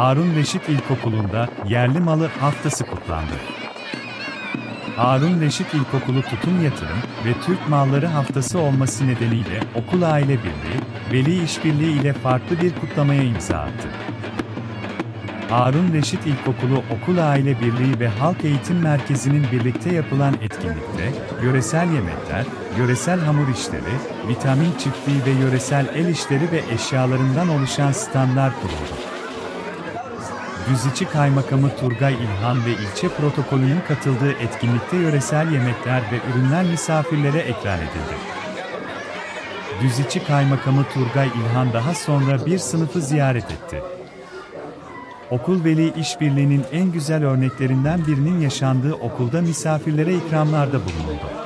Harun Reşit İlkokulu'nda yerli malı haftası kutlandı. Harun Reşit İlkokulu Tutum Yatırım ve Türk Malları Haftası olması nedeniyle okul aile birliği, veli işbirliği ile farklı bir kutlamaya imza attı. Harun Reşit İlkokulu Okul Aile Birliği ve Halk Eğitim Merkezi'nin birlikte yapılan etkinlikte, yöresel yemekler, yöresel hamur işleri, vitamin çiftliği ve yöresel el işleri ve eşyalarından oluşan standlar kuruldu. Düziçi Kaymakamı Turgay İlhan ve ilçe protokolünün katıldığı etkinlikte yöresel yemekler ve ürünler misafirlere ekran edildi. Düziçi Kaymakamı Turgay İlhan daha sonra bir sınıfı ziyaret etti. Okul Veli İşbirliği'nin en güzel örneklerinden birinin yaşandığı okulda misafirlere ikramlarda bulunuldu.